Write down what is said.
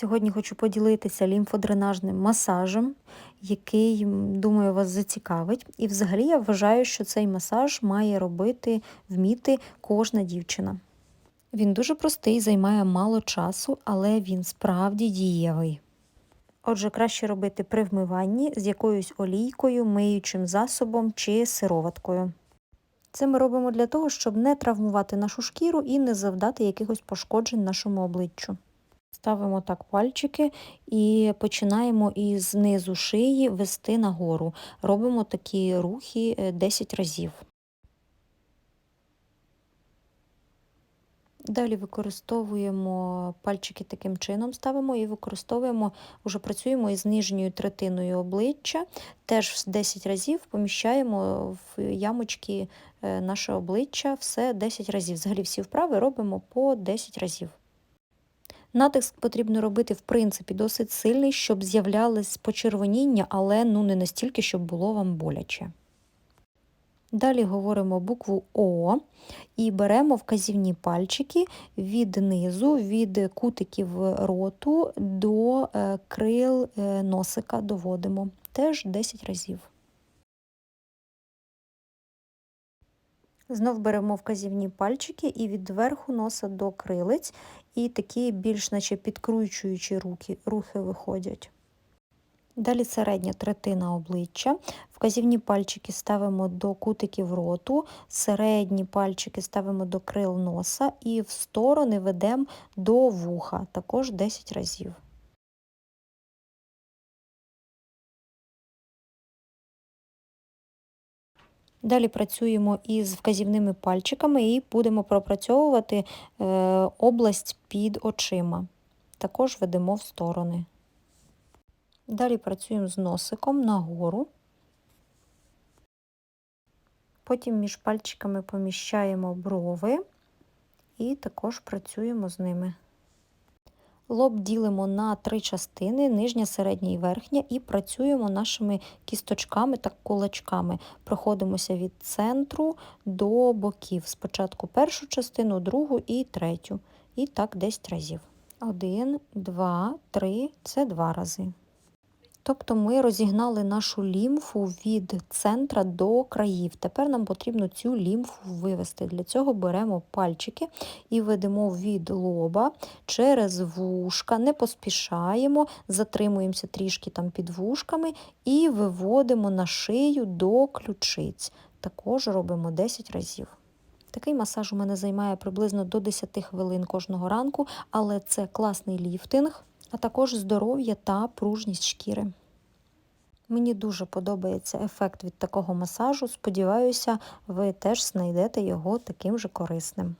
Сьогодні хочу поділитися лімфодренажним масажем, який, думаю, вас зацікавить. І взагалі я вважаю, що цей масаж має робити, вміти кожна дівчина. Він дуже простий, займає мало часу, але він справді дієвий. Отже, краще робити при вмиванні з якоюсь олійкою, миючим засобом чи сироваткою. Це ми робимо для того, щоб не травмувати нашу шкіру і не завдати якихось пошкоджень нашому обличчю. Ставимо так пальчики і починаємо із низу шиї вести нагору. Робимо такі рухи е, 10 разів. Далі використовуємо пальчики таким чином, ставимо і використовуємо, вже працюємо із нижньою третиною обличчя, теж 10 разів поміщаємо в ямочки е, наше обличчя, все 10 разів. Взагалі всі вправи робимо по 10 разів. Натиск потрібно робити, в принципі, досить сильний, щоб з'являлось почервоніння, але ну не настільки, щоб було вам боляче. Далі говоримо букву О і беремо вказівні пальчики від низу, від кутиків роту до е, крил е, носика доводимо. Теж 10 разів. Знов беремо вказівні пальчики і від верху носа до крилиць, і такі більш наче підкручуючі руки, рухи виходять. Далі середня третина обличчя. Вказівні пальчики ставимо до кутиків роту, середні пальчики ставимо до крил носа і в сторони ведемо до вуха, також 10 разів. Далі працюємо із вказівними пальчиками і будемо пропрацьовувати е, область під очима. Також ведемо в сторони. Далі працюємо з носиком нагору. Потім між пальчиками поміщаємо брови і також працюємо з ними. Лоб ділимо на три частини: нижня, середня і верхня, і працюємо нашими кісточками та кулачками. Проходимося від центру до боків. Спочатку першу частину, другу і третю. І так 10 разів. Один, два, три це два рази. Тобто ми розігнали нашу лімфу від центра до країв. Тепер нам потрібно цю лімфу вивести. Для цього беремо пальчики і ведемо від лоба через вушка, не поспішаємо, затримуємося трішки там під вушками і виводимо на шию до ключиць. Також робимо 10 разів. Такий масаж у мене займає приблизно до 10 хвилин кожного ранку, але це класний ліфтинг а також здоров'я та пружність шкіри. Мені дуже подобається ефект від такого масажу. Сподіваюся, ви теж знайдете його таким же корисним.